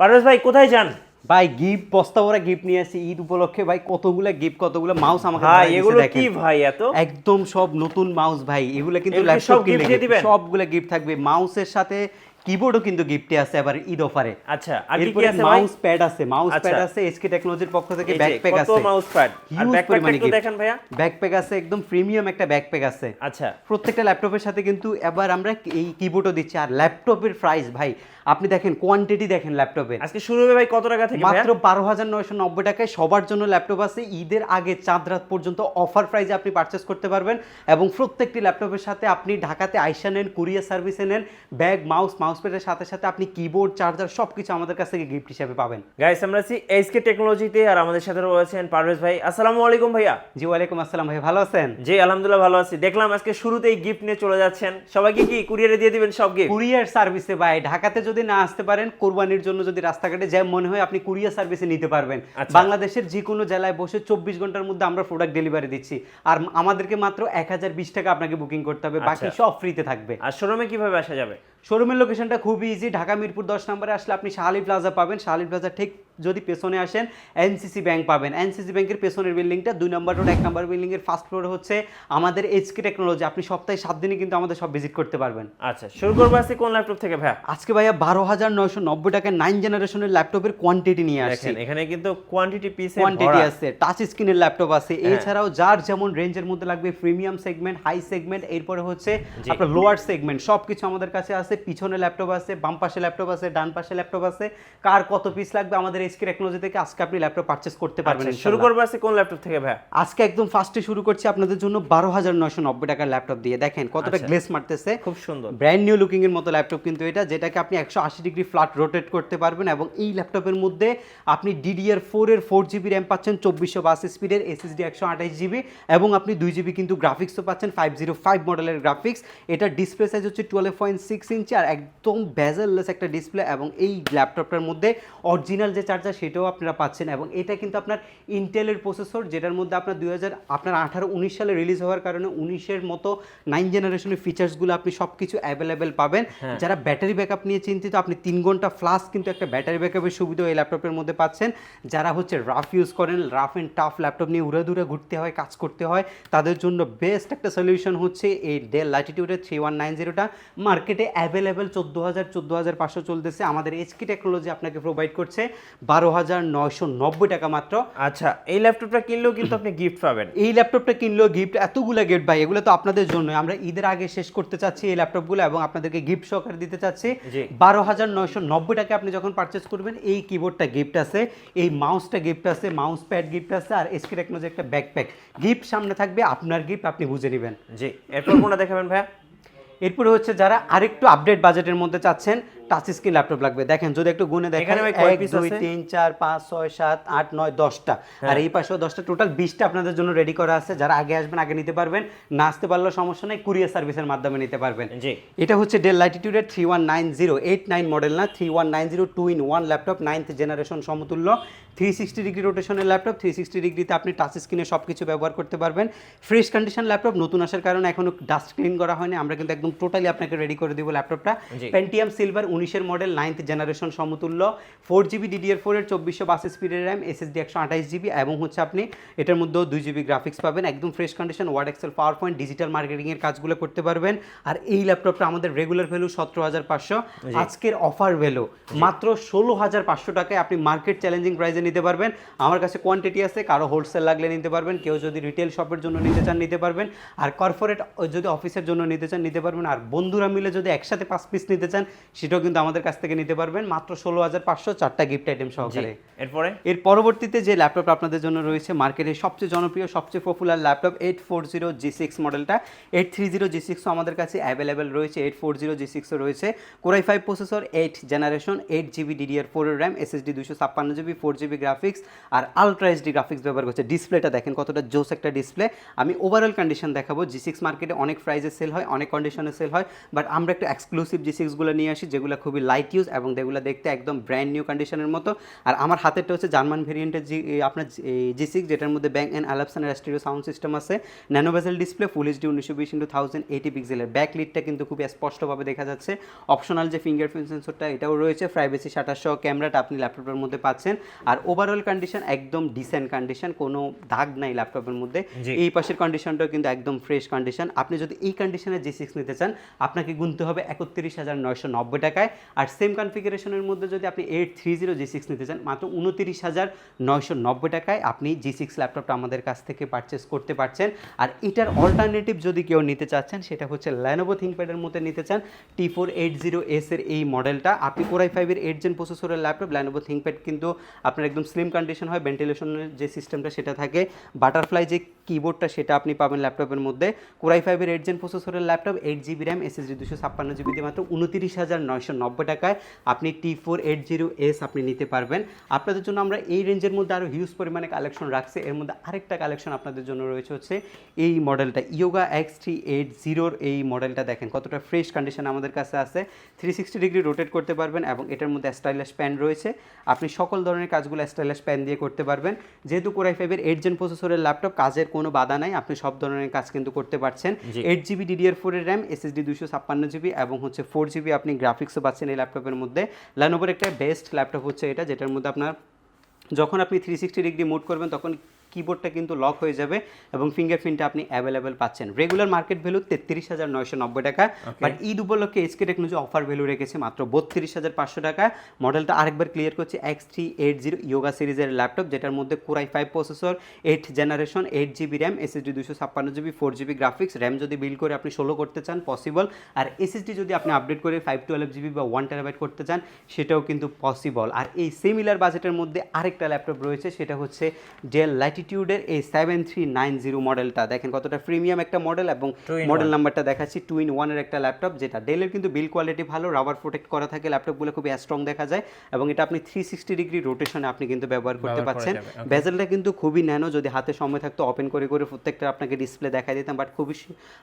পারভেজ ভাই কোথায় যান? ভাই গিফট বস্তা ভরা গিফট নিয়ে আসি ঈদ উপলক্ষে। ভাই কতগুলো গিফট কতগুলো মাউস আমাকে ভাই এগুলো কি ভাই এত? একদম সব নতুন মাউস ভাই। এগুলো কিন্তু ল্যাপটপ। দিবেন? সবগুলা গিফট থাকবে। মাউসের সাথে কিবোর্ডও কিন্তু গিফটে আছে আবার ঈদ অফারে। আচ্ছা আর কি কি আছে মাউস প্যাড আছে মাউস আচ্ছা। প্যাড আছে এসকে টেকনোলজির পক্ষ থেকে ব্যাকপ্যাক কত মাউস প্যাড আর পরিমাণে একটু দেখেন ভাইয়া। ব্যাকপ্যাক আছে একদম প্রিমিয়াম একটা ব্যাকপ্যাক আছে। আচ্ছা। প্রত্যেকটা ল্যাপটপের সাথে কিন্তু এবার আমরা এই কিবোর্ডও দিচ্ছি। আর ল্যাপটপের প্রাইস ভাই আপনি দেখেন কোয়ান্টিটি দেখেন ল্যাপটপের আজকে শুরু হবে ভাই কত টাকা থেকে মাত্র বারো হাজার নয়শো নব্বই টাকায় সবার জন্য ল্যাপটপ আছে। ঈদের আগে চাঁদ রাত পর্যন্ত অফার প্রাইজে আপনি পারচেস করতে পারবেন। এবং প্রত্যেকটি ল্যাপটপের সাথে আপনি ঢাকাতে আইসা নেন কুরিয়ার সার্ভিসে নেন ব্যাগ মাউস মাউস প্যাডের সাথে সাথে আপনি কিবোর্ড চার্জার সব কিছু আমাদের কাছ থেকে গিফট হিসেবে পাবেন। গাইস আমরা আছি এইচকে টেকনোলজিতে আর আমাদের সাথে রয়েছেন পারভেজ ভাই। আসসালামু আলাইকুম ভাইয়া। জি ওয়ালাইকুম আসসালাম ভাই ভালো আছেন? জি আলহামদুলিল্লাহ ভালো আছি। দেখলাম আজকে শুরুতেই গিফট নিয়ে চলে যাচ্ছেন। সবাইকে কি কুরিয়ারে দিয়ে দিবেন সব গিফট কুরিয়ার সার্ভিসে ভাই ঢাকাতে যদি না আসতে পারেন কোরবানির জন্য যদি রাস্তাঘাটে জ্যাম মনে হয় আপনি কুরিয়ার সার্ভিসে নিতে পারবেন। আচ্ছা। বাংলাদেশের যে কোনো জেলায় বসে চব্বিশ ঘণ্টার মধ্যে আমরা প্রোডাক্ট ডেলিভারি দিচ্ছি। আর আমাদেরকে মাত্র এক হাজার বিশ টাকা আপনাকে বুকিং করতে হবে বাকি আচ্ছা। সব ফ্রিতে থাকবে। আর শোরুমে কীভাবে আসা যাবে? শোরুমের লোকেশনটা খুবই ইজি ঢাকা মিরপুর দশ নম্বরে আসলে আপনি শাহালি প্লাজা পাবেন। শাহালি প্লাজা ঠিক যদি পেছনে আসেন এনসিসি ব্যাংক পাবেন। এনসিসি ব্যাংকের পেছনের বিল্ডিংটা দুই নম্বর রোড এক নম্বর বিল্ডিংয়ের ফার্স্ট ফ্লোর হচ্ছে আমাদের এইচকে টেকনোলজি আপনি সপ্তাহে সাত দিনে কিন্তু আমাদের সব ভিজিট করতে পারবেন। আচ্ছা শুরু করব আজকে কোন ল্যাপটপ থেকে ভাইয়া? আজকে ভাইয়া বারো হাজার নয়শো নব্বই টাকায় নাইন জেনারেশনের ল্যাপটপের কোয়ান্টিটি নিয়ে আসছি। দেখেন এখানে কিন্তু কোয়ান্টিটি পিস কোয়ান্টিটি আছে টাচ স্ক্রিনের ল্যাপটপ আছে। হ্যাঁ। এছাড়াও যার যেমন রেঞ্জের মধ্যে লাগবে প্রিমিয়াম সেগমেন্ট হাই সেগমেন্ট এরপরে হচ্ছে আপনার লোয়ার সেগমেন্ট সব কিছু আমাদের কাছে আছে। পিছনে ল্যাপটপ আছে বাম পাশে ল্যাপটপ আছে ডান পাশে ল্যাপটপ আছে। কার কত পিস লাগবে আমাদের এসকে টেকনোলজি থেকে আজকে আপনি ল্যাপটপ পারচেস করতে পারবেন শুরু ইনশাআল্লাহ। করব আজকে কোন ল্যাপটপ থেকে ভাইয়া? আজকে একদম ফার্স্টে শুরু করছি আপনাদের জন্য বারো হাজার নয়শো নব্বই টাকার ল্যাপটপ দিয়ে। দেখেন কতটা আচ্ছা। গ্লেস মারতেছে। খুব সুন্দর। ব্র্যান্ড নিউ লুকিং এর মতো ল্যাপটপ কিন্তু এটা যেটাকে আপনি একশো আশি ডিগ্রি ফ্ল্যাট রোটেট করতে পারবেন এবং এই ল্যাপটপের মধ্যে আপনি ডিডিআর ফোর এর ফোর জিবি র্যাম পাচ্ছেন চব্বিশশো বাস স্পিডের এসএসডি একশো আঠাশ জিবি এবং আপনি দুই জিবি কিন্তু গ্রাফিক্সও পাচ্ছেন ফাইভ জিরো ফাইভ মডেলের গ্রাফিক্স এটা ডিসপ্লে সাইজ হচ্ছে টুয়েলভ পয়েন্ট সিক্স ইঞ্চি আর একদম বেজেললেস একটা ডিসপ্লে এবং এই ল্যাপটপটার মধ্যে অরিজিনাল যে চার্জার সেটাও আপনারা পাচ্ছেন এবং এটা কিন্তু আপনার ইন্টেলের প্রসেসর যেটার মধ্যে আপনার দুই হাজার আপনার আঠারো উনিশ সালে রিলিজ হওয়ার কারণে উনিশের মতো নাইন জেনারেশনের ফিচার্সগুলো আপনি সব কিছু অ্যাভেলেবেল পাবেন। হ্যাঁ। যারা ব্যাটারি ব্যাকআপ নিয়ে চিন্তিত আপনি তিন ঘণ্টা ফ্লাস কিন্তু একটা ব্যাটারি ব্যাকআপের সুবিধা এই ল্যাপটপের মধ্যে পাচ্ছেন। যারা হচ্ছে রাফ ইউজ করেন রাফ অ্যান্ড টাফ ল্যাপটপ নিয়ে উড়ে দূরে ঘুরতে হয় কাজ করতে হয় তাদের জন্য বেস্ট একটা সলিউশন হচ্ছে এই ডেল ল্যাটিটিউডের থ্রি ওয়ান নাইন জিরোটা মার্কেটে অ্যাভেলেবেল চোদ্দ হাজার চোদ্দ হাজার পাঁচশো চলতেছে। আমাদের এইচকি টেকনোলজি আপনাকে প্রোভাইড করছে। বারো হাজার নয়শো নব্বই টাকা মাত্র। আচ্ছা এই ল্যাপটপটা কিনলেও কিন্তু আপনি গিফট পাবেন। এই ল্যাপটপটা কিনলেও গিফট এতগুলো গিফট ভাই এগুলো তো আপনাদের জন্য আমরা ঈদের আগে শেষ করতে চাচ্ছি এই ল্যাপটপগুলো এবং আপনাদেরকে গিফট সহকারে দিতে চাচ্ছি। বারো হাজার নয়শো নব্বই টাকা আপনি যখন পারচেস করবেন এই কিবোর্ডটা গিফট আছে এই মাউসটা গিফট আছে মাউস প্যাড গিফট আছে আর এসকি টেকনোলজি একটা ব্যাকপ্যাক গিফট সামনে থাকবে আপনার গিফট আপনি বুঝে নেবেন। জি এরপর কোনটা দেখাবেন ভাইয়া? এরপরে হচ্ছে যারা আরেকটু আপডেট বাজেটের মধ্যে চাচ্ছেন টাচ স্ক্রিন ল্যাপটপ লাগবে। দেখেন যদি একটু গুনে দেখেন এক দুই? তিন চার পাঁচ ছয় সাত আট নয় দশটা। আর এই পাশেও দশটা টোটাল বিশটা আপনাদের জন্য রেডি করা আছে। যারা আগে আসবেন আগে নিতে পারবেন। না আসতে পারলেও সমস্যা নেই কুরিয়ার সার্ভিসের মাধ্যমে নিতে পারবেন। জি। এটা হচ্ছে Dell লাইটিটিউডের three one nine zero eight nine model না three one nine zero two in one laptop ninth generation সমতুল্য। থ্রি সিক্সটি ডিগ্রি রোটেশনের ল্যাপটপ থ্রি সিক্সটি ডিগ্রিতে আপনি টাচ স্ক্রিনে সব কিছু ব্যবহার করতে পারবেন। ফ্রেশ কন্ডিশন ল্যাপটপ নতুন আসার কারণে এখনও ডাস্ট ক্লিন করা হয়নি। আমরা কিন্তু একদম টোটালি আপনাকে রেডি করে দিব ল্যাপটপটা। পেন্টিয়াম সিলভার উনিশের মডেল নাইনথ জেনারেশন সমতুল্য। ফোর জিবি ডিডিআর ফোরের চব্বিশশো বাস স্পিডের র্যাম এসএসডি একশো আঠাশ জিবি এবং হচ্ছে আপনি এটার মধ্যেও দুই জিবি গ্রাফিক্স পাবেন। একদম fresh condition Word Excel PowerPoint digital মার্কেটিংয়ের কাজগুলো করতে পারবেন। আর এই ল্যাপটপটা আমাদের রেগুলার ভ্যালু সতেরো হাজার পাঁচশো। আজকের অফার ভ্যালু মাত্র ষোলো হাজার পাঁচশো টাকায় আপনি মার্কেট চ্যালেঞ্জিং প্রাইসে নিতে পারবেন। আমার কাছে কোয়ান্টিটি আছে কারও হোলসেল লাগলে নিতে পারবেন কেউ যদি রিটেল শপের জন্য নিতে চান নিতে পারবেন। আর কর্পোরেট যদি অফিসের জন্য নিতে চান নিতে পারবেন। আর বন্ধুরা মিলে যদি একসাথে পাঁচ পিস নিতে চান সেটাও কিন্তু আমাদের কাছ থেকে নিতে পারবেন মাত্র ষোলো হাজার পাঁচশো চারটা গিফট আইটেম সহকারে। এরপরে? এর পরবর্তীতে যে ল্যাপটপ আপনাদের জন্য রয়েছে মার্কেটের সবচেয়ে জনপ্রিয় সবচেয়ে popular laptop eight four zero G six মডেলটা এইট থ্রি জিরো জি সিক্সও আমাদের কাছে অ্যাভেলেবেল রয়েছে এইট ফোর জিরো জি সিক্সও রয়েছে। Core i five processor eight generation eight GB DDR ফোরের র্যাম এসএসডি দুশো ছাপ্পান্ন জিবি ফোর জিবি গ্রাফিক্স আর আলট্রা এইচডি গ্রাফিক্স ব্যবহার করছে। ডিসপ্লেটা দেখেন কতটা জোস একটা ডিসপ্লে আমি ওভারঅল কন্ডিশন দেখাবো জি সিক্স মার্কেটে অনেক প্রাইজে সেল হয় অনেক কন্ডিশনে সেল হয় বাট আমরা একটু এক্সক্লুসিভ জি সিক্সগুলো নিয়ে আসি যেগুলো যেগুলো খুবই লাইট ইউজ এবং যেগুলো দেখতে একদম ব্র্যান্ড নিউ কন্ডিশনের মতো। আর আমার হাতেরটা হচ্ছে জার্মান ভেরিয়েন্টের জি আপনার জি সিক্স যেটার মধ্যে ব্যাং অ্যান্ড অ্যালাপসানের স্টিরিও সাউন্ড সিস্টেম আছে। Nano bezel display full HD উনিশশো বিশ ইন্টু থাউজেন্ড এইটি পিক্সেলের ব্যাক লিডটা কিন্তু খুবই স্পষ্টভাবে দেখা যাচ্ছে। অপশনাল যে ফিঙ্গারপ্রিন্ট সেন্সরটা এটাও রয়েছে। প্রাইভেসি সাতাশশো ক্যামেরাটা আপনি ল্যাপটপের মধ্যে পাচ্ছেন। আর ওভারঅল কন্ডিশন একদম ডিসেন্ট কন্ডিশন কোনো দাগ নাই ল্যাপটপের মধ্যে। এই পাশের কন্ডিশনটাও কিন্তু একদম ফ্রেশ কন্ডিশন আপনি যদি এই কন্ডিশনে জি সিক্স নিতে চান আপনাকে গুনতে হবে একত্রিশ হাজার নয়শো নব্বই টাকায় আর সেম কনফিগারেশনের মধ্যে যদি আপনি eight three zero G six নিতে চান, মাত্র উনতিরিশ হাজার নয়শো নব্বই টাকায় আপনি জি সিক্স ল্যাপটপটা আমাদের কাছ থেকে পারচেস করতে পারছেন। আর এটার অল্টারনেটিভ যদি কেউ নিতে চাচ্ছেন, সেটা হচ্ছে ল্যানোভো থিঙ্কপ্যাডের মধ্যে নিতে চান। T four eight zero S এর এই মডেলটা আপনি কোরাই ফাইভের এইট জেন প্রসেসরের ল্যাপটপ ল্যানোভো থিঙ্কপ্যাড কিন্তু আপনার একদম স্লিম কন্ডিশন হয় ভেন্টিলেশনের যে সিস্টেমটা সেটা থাকে বাটারফ্লাই যে কিবোর্ডটা সেটা আপনি পাবেন ল্যাপটপের মধ্যে। কোরাই ফাইভের এইট জেন প্রসেসরের laptop eight GB RAM SSD দুশো ছাপ্পান্ন জিবি দিয়ে মাত্র উনতিরিশ হাজার নয়শো নব্বই টাকায় আপনি T four eight zero S আপনি নিতে পারবেন। আপনাদের জন্য আমরা এই রেঞ্জের মধ্যে আরও হিউজ পরিমাণে কালেকশন রাখছি। এর মধ্যে আরেকটা কালেকশন আপনাদের জন্য রয়েছে হচ্ছে এই মডেলটা ইয়োগা এক্স থ্রি এইট জিরোর এই মডেলটা দেখেন কতটা ফ্রেশ কন্ডিশন আমাদের কাছে আছে। থ্রি সিক্সটি ডিগ্রি রোটেট করতে পারবেন এবং এটার মধ্যে স্টাইলাস প্যান রয়েছে। আপনি সকল ধরনের কাজগুলো স্টাইলাস প্যান দিয়ে করতে পারবেন। যেহেতু কোরাই ফাইভের এইট জেন প্রসেসরের ল্যাপটপ কাজের কোনো বাধা নাই। আপনি সব ধরনের কাজ কিন্তু করতে পারছেন। এইট জিবি ডিডিআর ফোরের র্যাম এসএসডি দুশো ছাপ্পান্ন জিবি এবং হচ্ছে ফোর জিবি আপনি গ্রাফিক্সও পাচ্ছেন এই ল্যাপটপের মধ্যে। ল্যানোভোর একটা বেস্ট ল্যাপটপ হচ্ছে এটা, যেটার মধ্যে আপনার যখন আপনি থ্রি সিক্সটি ডিগ্রি মুড করবেন, তখন কিবোর্ডটা কিন্তু লক হয়ে যাবে এবং ফিঙ্গারপ্রিন্টটা আপনি অ্যাভেলেবেল পাচ্ছেন। রেগুলার মার্কেট ভ্যালু তেত্রিশ হাজার নয়শো নব্বই টাকা। বাট ঈদ উপলক্ষে এইচকে টেকনোলজি অফার ভ্যালু রেখেছে মাত্র বত্রিশ হাজার পাঁচশো টাকা। মডেলটা আরেকবার ক্লিয়ার করছি X three eight zero Yoga সিরিজের ল্যাপটপ যেটার মধ্যে core i five processor eight generation eight GB RAM SSD দুশো ছাপ্পান্ন GB four GB graphics RAM যদি বিল করে আপনি ষোলো করতে চান পসিবল আর এসএসডি যদি আপনি আপডেট করে ফাইভ টুয়েলভ জিবি বা ওয়ান টেরাবাইট করতে চান সেটাও কিন্তু পসিবল আর এই সিমিলার বাজেটের মধ্যে আরেকটা ল্যাপটপ রয়েছে সেটা হচ্ছে ডেল ল্যাটিটিউডের এই সেভেন থ্রি নাইন জিরো মডেলটা দেখেন কতটা প্রিমিয়াম একটা মডেল এবং মডেল। নাম্বারটা দেখাচ্ছি টু ইন ওয়ানের একটা ল্যাপটপ যেটা ডেলের কিন্তু বিল কোয়ালিটি ভালো রাবার প্রোটেক্ট করা থাকে ল্যাপটপগুলো খুবই স্ট্রং দেখা যায় এবং এটা আপনি থ্রি সিক্সটি ডিগ্রি রোটেশনে আপনি কিন্তু ব্যবহার করতে পারছেন। বেজেলটা কিন্তু খুবই ন্যানো যদি হাতে সময় থাকতো ওপেন করে করে প্রত্যেকটা আপনাকে ডিসপ্লে দেখাই দিতাম বাট খুবই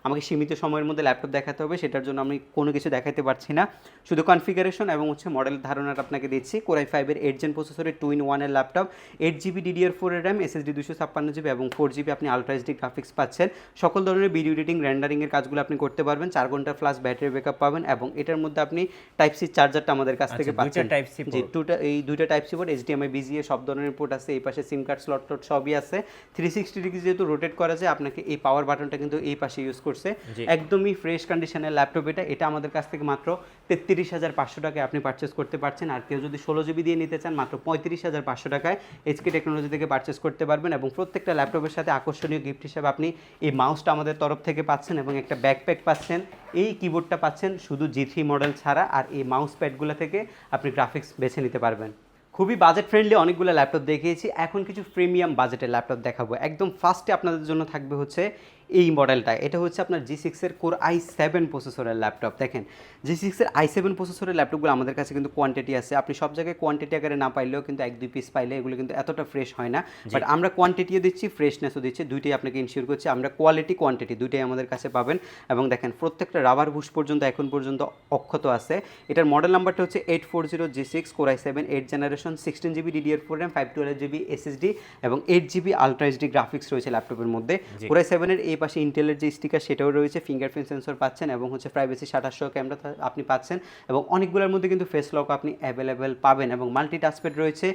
আমাকে সীমিত সময়ের মধ্যে ল্যাপটপ দেখাতে হবে সেটার জন্য আমি কোনো কিছু দেখাতে পারছি না শুধু কনফিগারেশন এবং হচ্ছে মডেল ধারণাটা আপনাকে দিচ্ছি কোরাই ফাইভের এইট জেন প্রসেসরের টু ইন ওয়ানের ল্যাপটপ এইট জিবি ডিডিআর ফোরের র্যাম এসএসডি দুশো ছাপ্পান্ন জিবি এবং ফোর জিবি আপনি আলট্রা এইচডি গ্রাফিক্স পাচ্ছেন। সকল ধরনের ভিডিও এডিটিং রেন্ডারিংয়ের কাজগুলো আপনি করতে পারবেন। চার ঘণ্টা প্লাস ব্যাটারি ব্যাকআপ পাবেন এবং এটার মধ্যে আপনি টাইপ সি চার্জারটা আমাদের কাছ আচ্ছা, থেকে পাচ্ছেন। জি। দুটা এই দুইটা type C port HDMI VGA সব ধরনের পোর্ট আছে। এই পাশে সিম কার্ড স্লট টট সবই আছে। থ্রি সিক্সটি ডিগ্রি যেহেতু রোটেট করা যায় আপনাকে এই পাওয়ার বাটনটা কিন্তু এই পাশে ইউজ করছে। একদমই ফ্রেশ কন্ডিশনের ল্যাপটপ এটা। এটা আমাদের কাছ থেকে মাত্র তেত্রিশ হাজার পাঁচশো টাকায় আপনি পারচেস করতে পারছেন। আর কেউ যদি ষোলো জিবি দিয়ে নিতে চান মাত্র পঁয়ত্রিশ হাজার পাঁচশো টাকায় এইচকে টেকনোলজি থেকে পারচেস করতে পারবেন এবং প্রত্যেকটা ল্যাপটপের সাথে আকর্ষণীয় গিফট হিসেবে আপনি এই মাউসটা আমাদের তরফ থেকে পাচ্ছেন এবং একটা ব্যাকপ্যাক পাচ্ছেন। এই কিবোর্ডটা পাচ্ছেন শুধু জি থ্রি মডেল ছাড়া আর এই মাউস প্যাডগুলো থেকে আপনি গ্রাফিক্স বেছে নিতে পারবেন। খুবই বাজেট ফ্রেন্ডলি অনেকগুলো ল্যাপটপ দেখিয়েছি। এখন কিছু প্রিমিয়াম বাজেটের ল্যাপটপ দেখাবো। একদম ফার্স্টে আপনাদের জন্য থাকবে হচ্ছে এই মডেলটা। এটা হচ্ছে আপনার জি সিক্সের কোর আই সেভেন প্রসেসরের ল্যাপটপ দেখেন জি সিক্সের আই সেভেন প্রসেসরের ল্যাপটপগুলো আমাদের কাছে কিন্তু কোয়ান্টিটি আছে। আপনি সব জায়গায় কোয়ান্টিটি আকারে না পাইলেও কিন্তু এক দুই পিস পাইলে এগুলো কিন্তু এতটা ফ্রেশ হয় না। বাট আমরা কোয়ান্টিটিও দিচ্ছি ফ্রেশনেসও দিচ্ছি দুইটাই আপনাকে ইনশিওর করছি। আমরা কোয়ালিটি কোয়ান্টিটি দুইটাই আমাদের কাছে পাবেন। এবং দেখেন প্রত্যেকটা রাবার বুশ পর্যন্ত এখন পর্যন্ত অক্ষত আছে। এটার মডেল নাম্বারটা হচ্ছে eight four zero G six core i seven eight generation sixteen GB DDR four RAM five twelve GB SSD এবং eight GB ultra HD graphics রয়েছে ল্যাপটপের মধ্যে। কোর আই সেভেনের এই পাশে ইন্টেলের যে স্টিকার সেটাও রয়েছে ফিঙ্গারপ্রিন্ট সেন্সর পাচ্ছেন এবং হচ্ছে প্রাইভেসি সাতাশশো ক্যামেরা আপনি পাচ্ছেন এবং অনেকগুলোর মধ্যে কিন্তু ফেস লক আপনি অ্যাভেলেবেল পাবেন এবং মাল্টি টাচপ্যাড রয়েছে।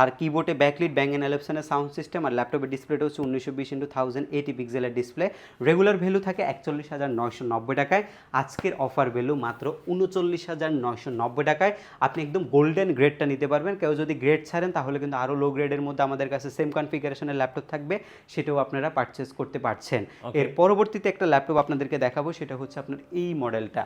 আর কিবোর্ডে ব্যাকলিট ব্যাং অ্যান্ড এলেপসনের সাউন্ড সিস্টেম আর ল্যাপটপের ডিসপ্লেটা হচ্ছে উনিশশো বিশ ইন্টু থাউজেন্ড এইটি পিক্সেলের ডিসপ্লে রেগুলার ভ্যালু থাকে একচল্লিশ হাজার নয়শো নব্বই টাকায়। আজকের অফার ভ্যালু মাত্র উনচল্লিশ হাজার নয়শো নব্বই টাকায়। আপনি একদম গোল্ডেন গ্রেডটা নিতে পারবেন। কেউ যদি গ্রেড ছাড়েন তাহলে কিন্তু আরও লো গ্রেডের মধ্যে আমাদের কাছে সেম কনফিগারেশনের ল্যাপটপ থাকবে। সেটাও আপনারা পারচেস করতে পারছেন। এর পরবর্তীতে একটা ল্যাপটপ আপনাদেরকে দেখাবো সেটা হচ্ছে আপনার এই মডেলটা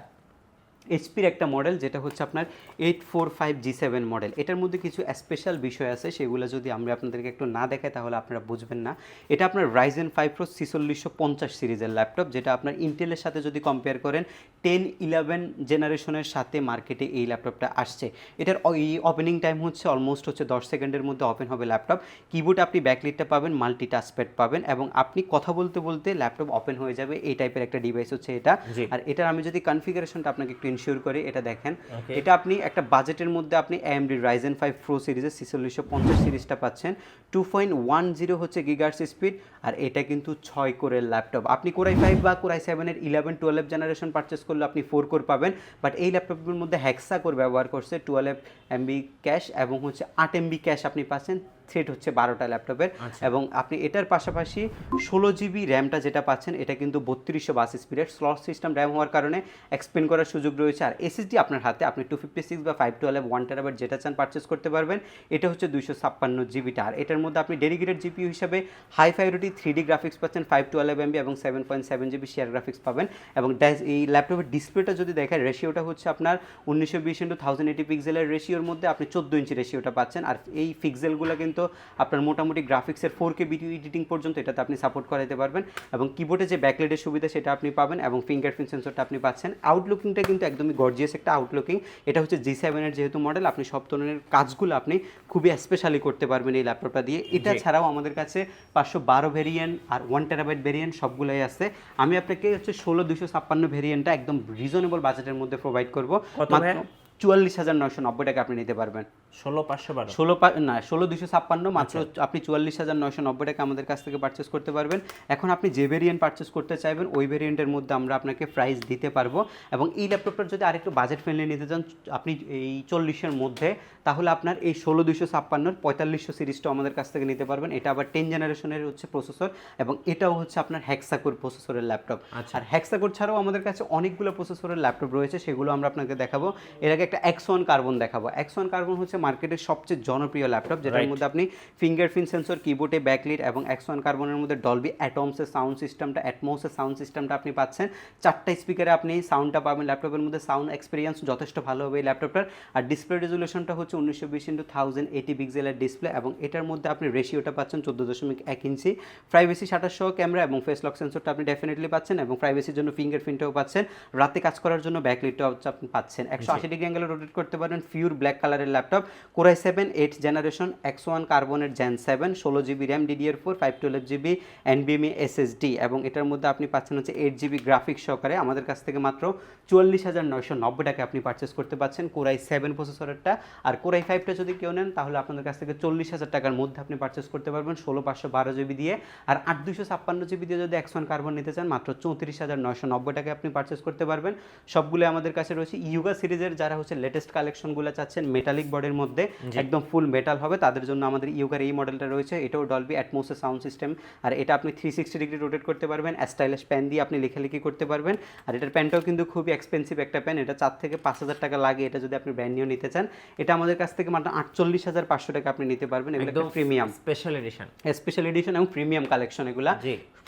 এইচপির একটা মডেল যেটা হচ্ছে আপনার eight four five G seven model এটার মধ্যে কিছু স্পেশাল বিষয় আছে সেগুলো যদি আমরা আপনাদেরকে একটু না দেখাই তাহলে আপনারা বুঝবেন না। এটা আপনার রাইজেন ফাইভ প্রো ছিচল্লিশশো পঞ্চাশ সিরিজের ল্যাপটপ যেটা আপনার ইন্টেলের সাথে যদি কম্পেয়ার করেন টেন ইলেভেন জেনারেশনের সাথে মার্কেটে এই ল্যাপটপটা আসছে। এটার এই ওপেনিং টাইম হচ্ছে অলমোস্ট হচ্ছে দশ সেকেন্ডের মধ্যে ওপেন হবে ল্যাপটপ কিবোর্ড আপনি ব্যাকলিটটা পাবেন মাল্টি টাচপ্যাড পাবেন এবং আপনি কথা বলতে বলতে ল্যাপটপ ওপেন হয়ে যাবে। এই টাইপের একটা ডিভাইস হচ্ছে এটা। আর এটার আমি যদি কনফিগারেশনটা আপনাকে একটু ইনশিওর করি এটা দেখেন। এটা আপনি একটা বাজেটের মধ্যে আপনি AMD Ryzen ফাইভ প্রো সিরিজের ছিচল্লিশশো পঞ্চাশ সিরিজটা পাচ্ছেন। টু পয়েন্ট ওয়ান জিরো হচ্ছে গিগার্স স্পিড আর এটা কিন্তু ছয় কোরের ল্যাপটপ আপনি কোরাই ফাইভ বা কোরাই সেভেনের ইলেভেন টুয়েলভ জেনারেশন পারচেস করলে আপনি ফোর কোর পাবেন। বাট এই ল্যাপটপের মধ্যে হ্যাক্সা কোর ব্যবহার করছে টুয়েলভ এমবি ক্যাশ এবং হচ্ছে আট এমবি ক্যাশ আপনি পাচ্ছেন। থ্রেট হচ্ছে বারোটা ল্যাপটপের আচ্ছা। এবং আপনি এটার পাশাপাশি ষোলো জিবি র্যামটা যেটা পাচ্ছেন এটা কিন্তু বত্রিশশো বাস স্পিডের স্লট সিস্টেম র্যাম হওয়ার কারণে এক্সপেন্ড করার সুযোগ রয়েছে। আর এসএসডি আপনার হাতে আপনি টু ফিফটি সিক্স বা ফাইভ টুয়েলভ ওয়ান টেরাবাইট যেটা চান পারচেস করতে পারবেন। এটা হচ্ছে দুইশো ছাপ্পান্ন জিবিটা আর এটার মধ্যে আপনি ডেডিকেটেড জিপি হিসাবে হাই ফাইভটি থ্রি ডি গ্রাফিক্স পাচ্ছেন ফাইভ টুয়েলভ এমবি এবং seven point seven GB share graphics পাবেন। এবং এই ল্যাপটপের ডিসপ্লেটা যদি দেখেন রেশিওটা হচ্ছে আপনার উনিশশো বিশ ইন্টু থাউজেন্ড এইটি পিক্সেলের রেশিওর মধ্যে আপনি চোদ্দ ইঞ্চি রেশিওটা পাচ্ছেন। আর এই পিক্সেলগুলো কিন্তু আপনার মোটামুটি গ্রাফিক্সের ফোর কে ভিডিও এডিটিং পর্যন্ত এটাতে আপনি সাপোর্ট করাতে পারবেন এবং কিবোর্ডে যে ব্যাকলাইটের সুবিধা সেটা আপনি পাবেন এবং ফিঙ্গারপ্রিন্ট সেন্সরটা আপনি পাচ্ছেন। আউটলুকিংটা কিন্তু একদমই গর্জিয়াস একটা আউটলুকিং এটা হচ্ছে জি সেভেনের যেহেতু মডেল আপনি সব ধরনের কাজগুলো আপনি খুবই স্পেশালি করতে পারবেন এই ল্যাপটপটা দিয়ে। এটা ছাড়াও আমাদের কাছে পাঁচশো বারো ভেরিয়েন্ট আর ওয়ান টেরাবাইট ভেরিয়েন্ট সবগুলোই আছে। আমি আপনাকে হচ্ছে ষোলো দুশো ছাপ্পান্ন ভেরিয়েন্টটা একদম রিজনেবল বাজেটের মধ্যে প্রোভাইড করব। মাত্র চুয়াল্লিশ হাজার নয়শো নব্বই টাকা আপনি নিতে পারবেন। ষোলো পাঁচশো বারো। ষোলো না ষোলো দুশো ছাপ্পান্ন মাত্র আচ্ছা। আপনি চুয়াল্লিশ হাজার নয়শো নব্বই টাকা আমাদের কাছ থেকে পারচেস করতে পারবেন। এখন আপনি যে ভেরিয়েন্ট পারচেস করতে চাইবেন ওই ভেরিয়েন্টের মধ্যে আমরা আপনাকে প্রাইস দিতে পারব। এবং এই ল্যাপটপটার যদি আরেকটু বাজেট ফ্রেন্ডলি নিতে চান আপনি এই চল্লিশের মধ্যে তাহলে আপনার এই ষোলো দুশো ছাপ্পান্নর পঁয়তাল্লিশশো সিরিজটাও আমাদের কাছ থেকে নিতে পারবেন। এটা আবার টেন জেনারেশনের হচ্ছে প্রসেসর এবং এটাও হচ্ছে আপনার হ্যাক্সাকোর প্রসেসরের ল্যাপটপ আচ্ছা। আর হ্যাক্সাকোর ছাড়াও আমাদের কাছে অনেকগুলো প্রসেসরের ল্যাপটপ রয়েছে সেগুলো আমরা আপনাকে দেখাবো। এর আগে একটা ওয়ান কার্বন দেখাবো। ওয়ান কার্বন হচ্ছে মার্কেটের সবচেয়ে জনপ্রিয় ল্যাপটপ যেটার মধ্যে আপনি ফিঙ্গারপ্রিন্ট সেন্সর কিবোর্ডে ব্যাকলিট এবং এক্স ওয়ান কার্বনের মধ্যে ডলবি অ্যাটমসের সাউন্ড সিস্টেমটা অ্যাটমোসের সাউন্ড সিস্টেমটা আপনি পাচ্ছেন। চারটা স্পিকারে আপনি সাউন্ডটা পাবেন ল্যাপটপের মধ্যে। সাউন্ড এক্সপিরিয়েন্স যথেষ্ট ভালো হবে এই ল্যাপটপটার। আর ডিসপ্লে রেজুলেশনটা হচ্ছে উনিশশো বিশ ইন্টু থাউজেন্ড এইটি পিক্সেলের ডিসপ্লে এবং এটার মধ্যে আপনি রেশিওটা পাচ্ছেন চোদ্দ দশমিক এক ইঞ্চি। প্রাইভেসি সহ ক্যামেরা এবং ফেস লক সেন্সরটা আপনি ডেফিনেটলি পাচ্ছেন এবং প্রাইভেসির জন্য ফিঙ্গারপ্রিন্টটাও পাচ্ছেন। রাতে কাজ করার জন্য ব্যাকলিটটাও আপনি পাচ্ছেন। একশো আশি ডিগ্রি অ্যাঙ্গেলে রোটেট করতে পারেন। ফিউর ব্ল্যাক কালারের laptop. Core i seven eight generation X one কার্বনের জেন সেভেন ষোলো GB RAM DDR four five twelve GB এনবিএমই SSD এবং এটার মধ্যে আপনি পাচ্ছেন হচ্ছে এইট জিবি গ্রাফিক্স সহকারে। আমাদের কাছ থেকে মাত্র চুয়াল্লিশ হাজার নয়শো নব্বই টাকা আপনি পারচেস করতে পারছেন কোরাই সেভেন প্রসেসরেরটা আর কোরাই ফাইভটা যদি কেউ নেন, তাহলে আপনাদের কাছ থেকে চল্লিশ হাজার টাকার মধ্যে আপনি পারচেস করতে পারবেন ষোলো পাঁচশো বারো জিবি দিয়ে। আর আট দুশো ছাপ্পান্ন জিবি দিয়ে যদি এক্স ওয়ান কার্বন নিতে চান, মাত্র চৌত্রিশ হাজার নয়শো নব্বই টাকায় আপনি পারচেস করতে পারবেন। সবগুলো আমাদের কাছে রয়েছে ইউগা সিরিজের, যারা হচ্ছে লেটেস্ট কালেকশনগুলো চাচ্ছেন মেটালিক বডির মধ্যে একদম ফুল মেটাল হবে। তাদের জন্য আমাদের ইউগার এই মডেলটা রয়েছে। এটাও ডলবি অ্যাটমোসের সাউন্ড সিস্টেম আর এটা আপনি থ্রি সিক্সটি ডিগ্রি রোটেট করতে পারবেন। স্টাইলিশ প্যান দিয়ে আপনি লেখালেখি করতে পারবেন। আর এটার প্যানটাও কিন্তু খুবই এক্সপেন্সিভ একটা প্যান এটা চার থেকে পাঁচ হাজার টাকা লাগে। এটা যদি আপনি ব্র্যান্ড নিউ নিতে চান। এটা আমাদের কাছ থেকে মাত্র আটচল্লিশ হাজার পাঁচশো টাকা আপনি নিতে পারবেন। এগুলো একদম premium special edition special edition এবং প্রিমিয়াম কালেকশন এগুলা।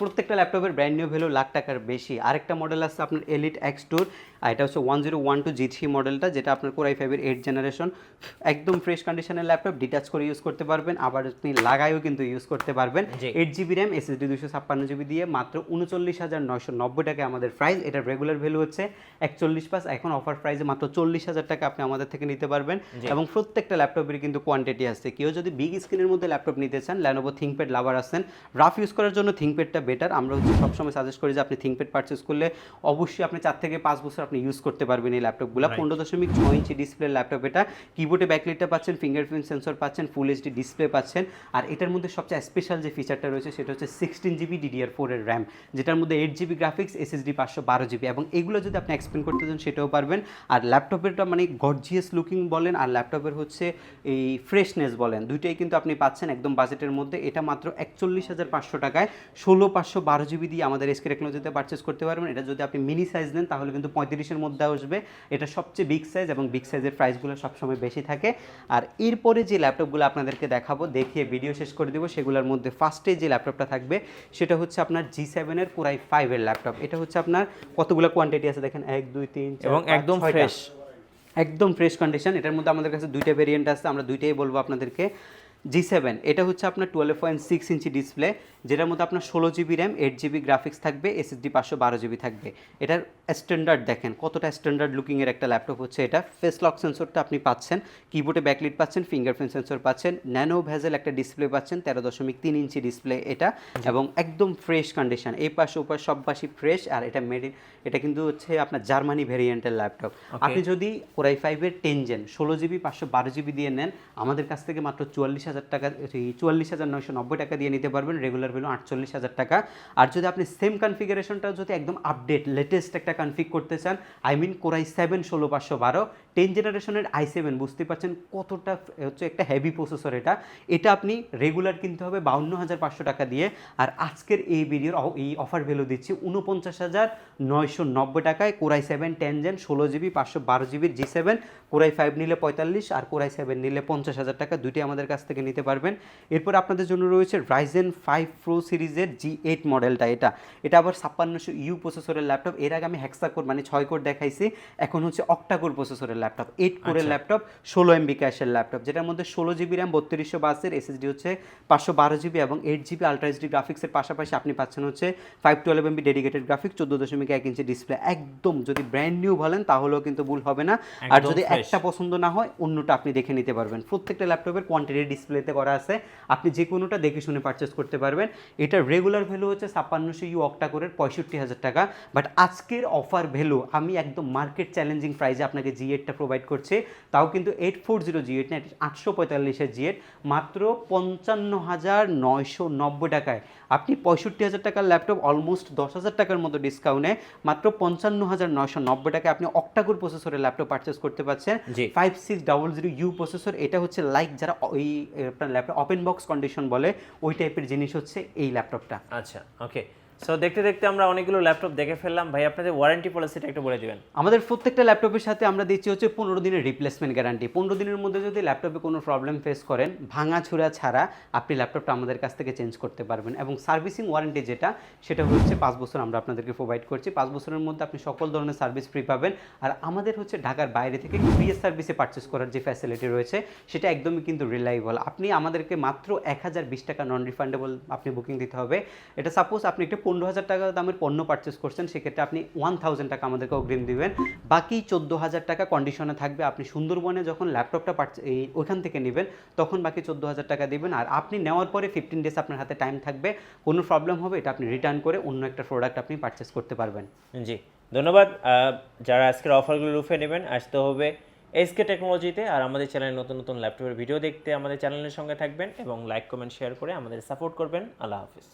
প্রত্যেকটা ল্যাপটপের ব্র্যান্ড নিউ ভ্যালু লাখ টাকার বেশি। আরেকটা মডেল আছে আপনার এলিট এক্স টুর আর এটা হচ্ছে one zero one two G three মডেলটা যেটা আপনার কোরাই ফাইভের এইট জেনারেশন একদম ফ্রেশ কন্ডিশনের ল্যাপটপ ডিটাচ করে ইউজ করতে পারবেন আবার আপনি লাগাইও কিন্তু ইউজ করতে পারবেন। এইট জিবি র্যাম এসএসডি দুশো ছাপ্পান্ন জিবি দিয়ে মাত্র উনচল্লিশ হাজার নয়শো নব্বই টাকা আমাদের প্রাইস এটার রেগুলার ভ্যালু হচ্ছে একচল্লিশ পাস এখন অফার প্রাইসে মাত্র চল্লিশ হাজার টাকা আপনি আমাদের থেকে নিতে পারবেন। এবং প্রত্যেকটা ল্যাপটপের কিন্তু কোয়ান্টিটি আছে। কেউ যদি বিগ স্ক্রিনের মধ্যে ল্যাপটপ নিতে চান ল্যানোভো থিঙ্কপ্যাড লাভার আসছেন রাফ ইউজ করার জন্য থিঙ্কপ্যাডটা বেটার আমরা হচ্ছে সবসময় সাজেস্ট করি যে আপনি থিঙ্কপ্যাড পারচেস করলে অবশ্যই আপনি চার থেকে পাঁচ বছর আপনি ইউজ করতে পারবেন এই ল্যাপটপগুলো. পনেরো দশমিক ছয় ইঞ্চি ডিসপ্লে ল্যাপটপ এটা। কিবোর্ডে ব্যাকলাইটটা পাচ্ছেন ফিঙ্গারপ্রিন্ট সেন্সর পাচ্ছেন ফুল এইচডি ডিসপ্লে পাচ্ছেন। আর এটার মধ্যে সবচেয়ে স্পেশাল যে ফিচারটা রয়েছে সেটা হচ্ছে সিক্সটিন জিবি ডিডিআর ফোরের র্যাম যেটার মধ্যে এইট জিবি গ্রাফিক্স এসএসডি পাঁচশো বারো জিবি এবং এগুলো যদি আপনি এক্সপ্লেন করতে চান সেটাও পারবেন। আর ল্যাপটপেরটা মানে গর্জিয়াস লুকিং বলেন আর ল্যাপটপের হচ্ছে এই ফ্রেশনেস বলেন দুইটাই কিন্তু আপনি পাচ্ছেন একদম বাজেটের মধ্যে। এটা মাত্র একচল্লিশ হাজার পাঁচশো টাকায় ষোলো পাঁচশো বারো জিবি দিয়ে আমাদের এসকে টেকনোলজিতে পারচেস করতে পারবেন। এটা যদি আপনি মিনি সাইজ নেন তাহলে কিন্তু পঁয়ত্রিশের মধ্যে আসবে। এটা সবচেয়ে বিগ সাইজ এবং বিগ সাইজের প্রাইসগুলো সবসময় বেশি থাকে। আর এরপরে যে ল্যাপটপগুলো আপনাদেরকে দেখাবো দেখিয়ে ভিডিও শেষ করে দেবো সেগুলোর মধ্যে ফার্স্টে যে ল্যাপটপটা থাকবে সেটা হচ্ছে আপনার জি সেভেনের কোরাই ফাইভের ল্যাপটপ এটা হচ্ছে আপনার কতগুলো কোয়ান্টিটি আছে দেখেন? এক দুই তিন এবং একদম ফ্রেশ একদম ফ্রেশ কন্ডিশন এটার মধ্যে আমাদের কাছে দুইটা ভেরিয়েন্ট আছে আমরা দুইটাই বলব আপনাদেরকে। জি সেভেন এটা হচ্ছে আপনার twelve point six inch display যেটার মধ্যে আপনার ষোলো GB RAM eight GB graphics থাকবে এসএসডি পাঁচশো বারো জিবি থাকবে। এটার স্ট্যান্ডার্ড দেখেন কতটা স্ট্যান্ডার্ড লুকিংয়ের একটা ল্যাপটপ হচ্ছে এটা। ফেস লক সেন্সরটা আপনি পাচ্ছেন কিবোর্ডে ব্যাকলিট পাচ্ছেন ফিঙ্গারপ্রিন্ট সেন্সর পাচ্ছেন ন্যানো ভ্যাজেল একটা ডিসপ্লে পাচ্ছেন তেরো দশমিক তিন ইঞ্চি ডিসপ্লে এটা এবং একদম ফ্রেশ কন্ডিশন এই পাশে ওপাশ সব পাশে ফ্রেশ আর এটা মেড এটা কিন্তু হচ্ছে আপনার জার্মানি ভেরিয়েন্টের ল্যাপটপ আপনি যদি কোরাই ফাইভের টেন জেন ষোলো জিবি পাঁচশো বারো জিবি দিয়ে নেন আমাদের কাছ থেকে মাত্র চুয়াল্লিশ হাজার টাকা চুয়াল্লিশ হাজার নয়শো নব্বই টাকা দিয়ে নিতে পারবেন রেগুলার ভ্যালু আটচল্লিশ হাজার টাকা। আর যদি আপনি সেম কনফিগারেশনটা যদি একদম আপডেট লেটেস্ট একটা কনফিগ করতে চান আই মিন কোরাই সেভেন ষোলো পাঁচশো বারো টেন জেনারেশনের আই সেভেন বুঝতে পারছেন কতটা হচ্ছে একটা হেভি প্রসেসর এটা। এটা আপনি রেগুলার কিনতে হবে বাউন্ন হাজার পাঁচশো টাকা দিয়ে। আর আজকের এই ভিডিওর এই অফার ভ্যালু দিচ্ছি উনপঞ্চাশ হাজার নয়শো নব্বই টাকায়। Core i seven ten gen ষোলো জিবি পাঁচশো বারো জিবির জি সেভেন কোরাই ফাইভ নিলে পঁয়তাল্লিশ, আর কোরাই সেভেন নিলে পঞ্চাশ হাজার টাকা। দুইটি আমাদের কাছ থেকে নিতে পারবেন। এরপর আপনাদের জন্য রয়েছে রাইজেন ফাইভ প্রো সিরিজের জি এইট মডেলটা এটা। এটা আবার ছাপ্পান্নশো ইউ প্রসেসরের ল্যাপটপ এর আগে আমি হেক্সা কোর মানে ছয় কোর দেখাইছি। এখন হচ্ছে অক্টাকোর প্রসেসরের ল্যাপটপ এইট কোরের ল্যাপটপ ষোলো এমবি ক্যাশের ল্যাপটপ যেটার মধ্যে ষোলো জিবি র্যাম বত্রিশশো বাসের এসএসডি হচ্ছে পাঁচশো বারো জিবি এবং এইট জিবি আলট্রা এইচডি গ্রাফিক্সের পাশাপাশি আপনি পাচ্ছেন হচ্ছে five twelve MB dedicated graphics চোদ্দ দশমিক এক ইঞ্চি ডিসপ্লে একদম যদি ব্র্যান্ড নিউ বলেন তাহলেও কিন্তু ভুল হবে না। আর যদি একটা পছন্দ না হয় অন্যটা আপনি দেখে নিতে পারবেন। প্রত্যেকটা ল্যাপটপের কোয়ান্টিটি ডিসপ্লেতে করা আছে। আপনি যে কোনোটা দেখে শুনে পারচেস করতে পারবেন। এটার রেগুলার ভ্যালু হচ্ছে ছাপ্পান্নশো ইউ অক্টা করে পঁয়ষট্টি হাজার টাকা। বাট আজকের অফার ভ্যালু আমি একদম মার্কেট চ্যালেঞ্জিং প্রাইসে আপনাকে জি এইটটা প্রোভাইড করছি। তাও কিন্তু eight four zero G eight না আটশো পঁয়তাল্লিশের জি এইট মাত্র পঞ্চান্ন হাজার নয়শো নব্বই টাকায়। আপনি পঁয়ষট্টি হাজার টাকার ল্যাপটপ অলমোস্ট দশ হাজার টাকার মতো ডিসকাউন্টে মাত্র পঞ্চান্ন হাজার নয়শো নব্বই টাকায় আপনি অক্টাকোর প্রসেসরের ল্যাপটপ পারচেস করতে পারছেন। Five six double zero U processor এটা হচ্ছে লাইক যারা ওই আপনার ল্যাপটপ ওপেন বক্স কন্ডিশন বলে ওই টাইপের জিনিস হচ্ছে এই ল্যাপটপটা আচ্ছা ওকে সো দেখতে দেখতে আমরা অনেকগুলো ল্যাপটপ দেখে ফেললাম। ভাই, আপনাদের ওয়ারেন্টি পলিসিটা একটু বলে দিবেন। আমাদের প্রত্যেকটা ল্যাপটপের সাথে আমরা দিচ্ছি হচ্ছে পনেরো দিনের রিপ্লেসমেন্ট গ্যারান্টি পনেরো দিনের মধ্যে যদি ল্যাপটপে কোনো প্রবলেম ফেস করেন, ভাঙা ছুরা ছাড়া আপনি ল্যাপটপটা আমাদের কাছ থেকে চেঞ্জ করতে পারবেন এবং সার্ভিসিং ওয়ারেন্টি যেটা, সেটা হচ্ছে পাঁচ বছর আমরা আপনাদেরকে প্রোভাইড করছি। পাঁচ বছরের মধ্যে আপনি সকল ধরনের সার্ভিস ফ্রি পাবেন। আর আমাদের হচ্ছে ঢাকার বাইরে থেকে কুরিয়ার সার্ভিসে পারচেস করার যে ফ্যাসিলিটি রয়েছে, সেটা একদমই কিন্তু রিলায়েবল আপনি আমাদেরকে মাত্র এক হাজার বিশ টাকা নন রিফান্ডেবল আপনি বুকিং দিতে হবে। এটা সাপোজ আপনি একটা পনেরো হাজার টাকা দামের পণ্য পারচেস করছেন, সেক্ষেত্রে আপনি ওয়ান থাউজেন্ড টাকা আমাদেরকে অগ্রিম দিবেন। বাকি চোদ্দ হাজার টাকা কন্ডিশনে থাকবে, আপনি সুন্দরবনে যখন ল্যাপটপটা এই ওইখান থেকে নেবেন, তখন বাকি চোদ্দ হাজার টাকা দিবেন। আর আপনি নেওয়ার পরে ফিফটিন ডেজ আপনার হাতে টাইম থাকবে, কোনো প্রবলেম হবে, এটা আপনি রিটার্ন করে অন্য একটা প্রোডাক্ট আপনি পারচেস করতে পারবেন। জি, ধন্যবাদ। যারা আজকের অফারগুলো রুফে নেবেন, আসতে হবে এসকে টেকনোলজিতে আর আমাদের চ্যানেলে নতুন নতুন ল্যাপটপের ভিডিও দেখতে আমাদের চ্যানেলের সঙ্গে থাকবেন এবং লাইক কমেন্ট শেয়ার করে আমাদের সাপোর্ট করবেন। আল্লাহ হাফিজ।